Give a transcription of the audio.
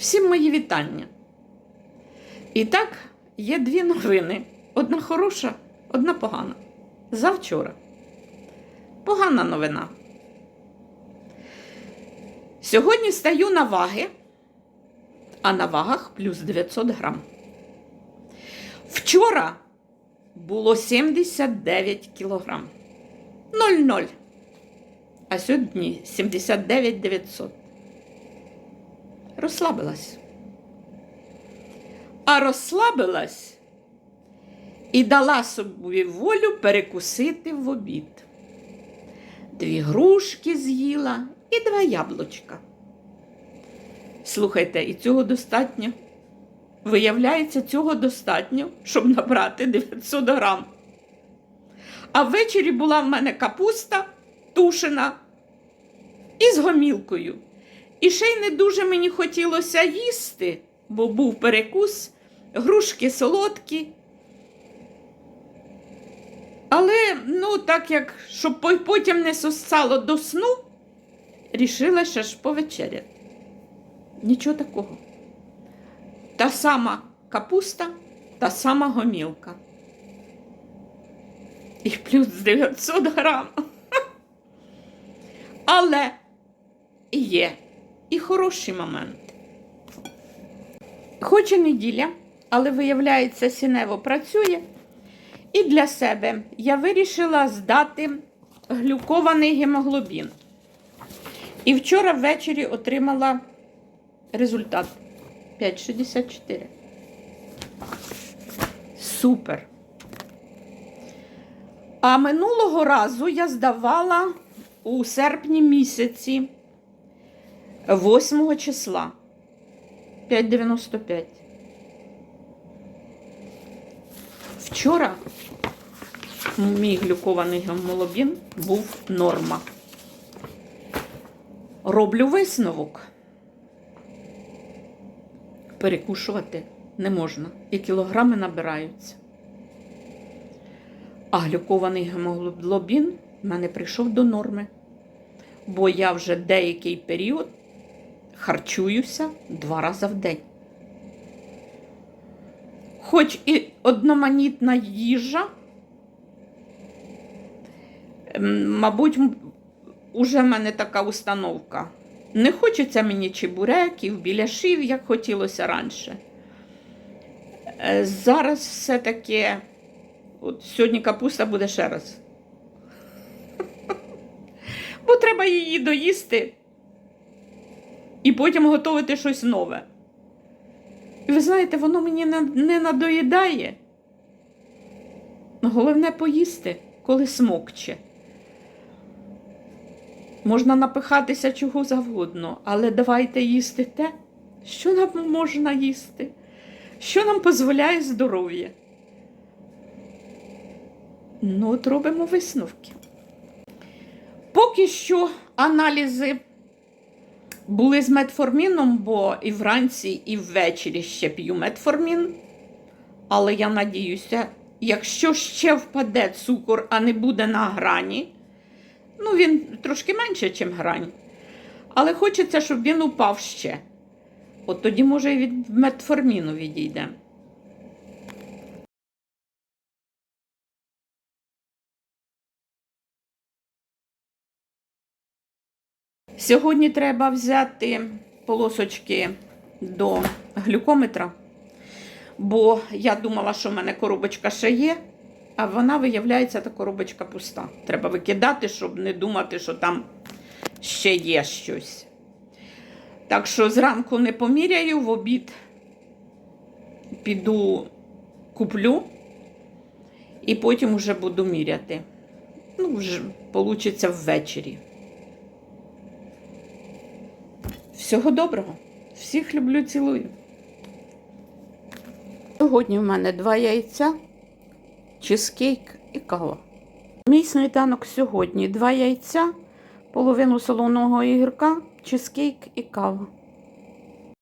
Всім мої вітання. І так, є дві новини: одна хороша, одна погана. Завчора. Погана новина. Сьогодні стаю на ваги, а на вагах плюс 900 грам. Вчора було 79 кілограм. 0,0. А сьогодні 79 900. Розслабилась. А розслабилась і дала собі волю перекусити в обід. Дві грушки з'їла і два яблучка. Слухайте, і цього достатньо. Виявляється, цього достатньо, щоб набрати 900 грам. А ввечері була в мене капуста тушена із гомілкою. І ще й не дуже мені хотілося їсти, бо був перекус, грушки солодкі. Але, ну, так як, щоб потім не сосало до сну, рішила ще ж повечеряти. Нічого такого. Та сама капуста, та сама гомілка. І плюс 900 грам. Але є і хороші моменти. Хоч і неділя, але виявляється, Сінево працює. І для себе я вирішила здати глюкований гемоглобін. І вчора ввечері отримала результат 5,64. Супер. А минулого разу я здавала у серпні місяці 8 числа 5,95. Вчора мій глюкований гемоглобін був норма. Роблю висновок. Перекушувати не можна, і кілограми набираються. А глюкований гемоглобін в мене прийшов до норми, бо я вже деякий період харчуюся два рази в день. Хоч і одноманітна їжа, мабуть, уже в мене така установка. Не хочеться мені чебуреків, біляшів, як хотілося раніше. Е, Зараз все-таки, от сьогодні капуста буде ще раз. Бо треба її доїсти і потім готувати щось нове. І ви знаєте, воно мені не надоїдає. Головне поїсти, коли смокче. Можна напихатися чого завгодно, але давайте їсти те, що нам можна їсти, що нам дозволяє здоров'я. Ну, от робимо висновки. Поки що аналізи були з метформіном, бо і вранці, і ввечері ще п'ю метформін. Але я надіюся, якщо ще впаде цукор, а не буде на грані, ну він трошки менше, ніж грань. Але хочеться, щоб він упав ще. От тоді, може, і від метформіну відійде. Сьогодні треба взяти полосочки до глюкометра, бо я думала, що в мене коробочка ще є, а вона, виявляється, та коробочка пуста. Треба викидати, щоб не думати, що там ще є щось. Так що зранку не поміряю, в обід піду куплю і потім вже буду міряти. Ну, вже вийде ввечері. Всього доброго. Всіх люблю, цілую. Сьогодні в мене два яйця, чизкейк і кава. Мій сніданок сьогодні два яйця, половину солоного ігірка, чизкейк і кава.